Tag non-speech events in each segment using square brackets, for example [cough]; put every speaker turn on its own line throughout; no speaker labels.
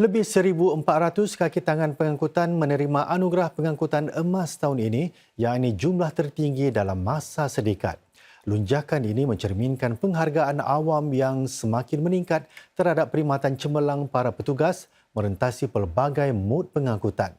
Lebih 1,400 kaki tangan pengangkutan menerima anugerah pengangkutan emas tahun ini yang ini jumlah tertinggi dalam masa sedekat. Lunjakan ini mencerminkan penghargaan awam yang semakin meningkat terhadap perkhidmatan cemerlang para petugas merentasi pelbagai mod pengangkutan.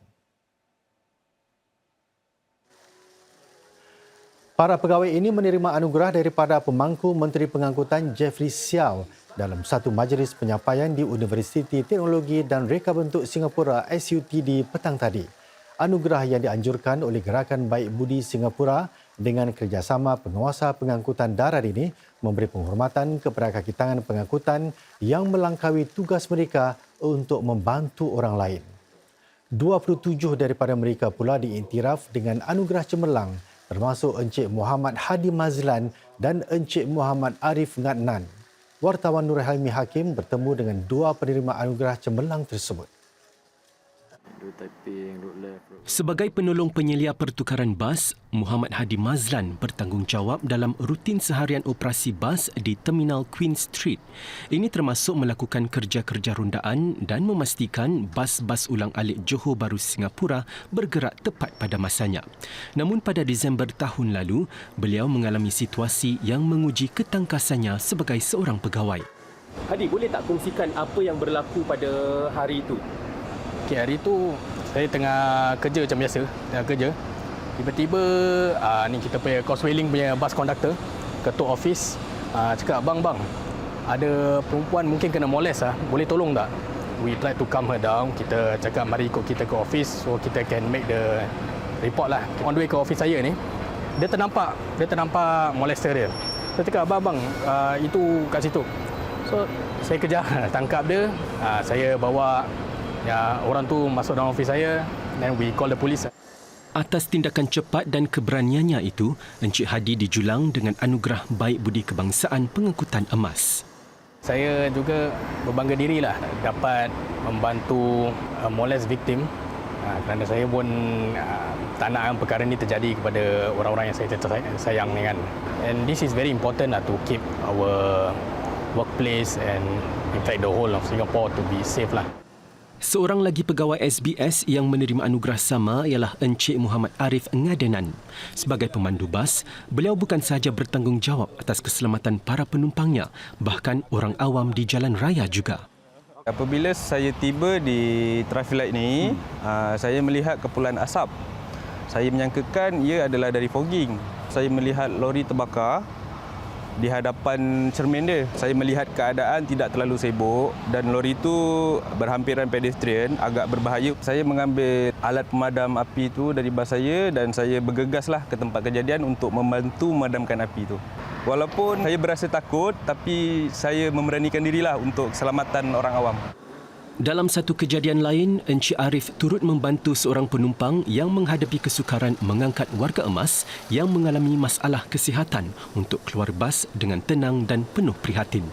Para pegawai ini menerima anugerah daripada pemangku Menteri Pengangkutan Jeffrey Siao dalam satu majlis penyampaian di Universiti Teknologi dan Reka Bentuk Singapura SUTD petang tadi. Anugerah yang dianjurkan oleh Gerakan Baik Budi Singapura dengan kerjasama penguasa pengangkutan darat ini memberi penghormatan kepada kaki tangan pengangkutan yang melangkaui tugas mereka untuk membantu orang lain. 27 daripada mereka pula diiktiraf dengan anugerah cemerlang termasuk Encik Muhammad Hadi Mazlan dan Encik Muhammad Arif Ngatnan wartawan Nur Helmi Hakim bertemu dengan dua penerima anugerah cemerlang tersebut.
Sebagai penolong penyelia pertukaran bas, Muhammad Hadi Mazlan bertanggungjawab dalam rutin seharian operasi bas di Terminal Queen Street. Ini termasuk melakukan kerja-kerja rundaan dan memastikan bas-bas ulang alik Johor Bahru Singapura bergerak tepat pada masanya. Namun pada Disember tahun lalu, beliau mengalami situasi yang menguji ketangkasannya sebagai seorang pegawai.
Hadi, boleh tak kongsikan apa yang berlaku pada hari itu?
Okay, hari tu saya tengah kerja macam biasa, tengah kerja. Tiba-tiba uh, ni kita punya Coswelling punya bus conductor ketuk office uh, cakap bang bang ada perempuan mungkin kena molest ah boleh tolong tak? We try to calm her down. Kita cakap mari ikut kita ke office so kita can make the report lah. On the way ke office saya ni dia ternampak dia ternampak molester dia. Saya cakap abang bang uh, itu kat situ. So saya kejar [laughs] tangkap dia. Uh, saya bawa ya orang tu masuk dalam office saya then we call the police
Atas tindakan cepat dan keberaniannya itu, Encik Hadi dijulang dengan anugerah Baik Budi Kebangsaan Pengangkutan Emas.
Saya juga berbangga dirilah dapat membantu uh, molest victim uh, kerana saya pun uh, tak nak perkara ini terjadi kepada orang-orang yang saya sayang ni kan. And this is very important lah to keep our workplace and in fact the whole of Singapore to be safe lah.
Seorang lagi pegawai SBS yang menerima anugerah sama ialah Encik Muhammad Arif Ngadenan. Sebagai pemandu bas, beliau bukan sahaja bertanggungjawab atas keselamatan para penumpangnya, bahkan orang awam di jalan raya juga.
Apabila saya tiba di traffic light ini, hmm. saya melihat kepulan asap. Saya menyangkakan ia adalah dari fogging. Saya melihat lori terbakar di hadapan cermin dia. Saya melihat keadaan tidak terlalu sibuk dan lori itu berhampiran pedestrian, agak berbahaya. Saya mengambil alat pemadam api itu dari bas saya dan saya bergegaslah ke tempat kejadian untuk membantu memadamkan api itu. Walaupun saya berasa takut, tapi saya memberanikan dirilah untuk keselamatan orang awam.
Dalam satu kejadian lain, Encik Arif turut membantu seorang penumpang yang menghadapi kesukaran mengangkat warga emas yang mengalami masalah kesihatan untuk keluar bas dengan tenang dan penuh prihatin.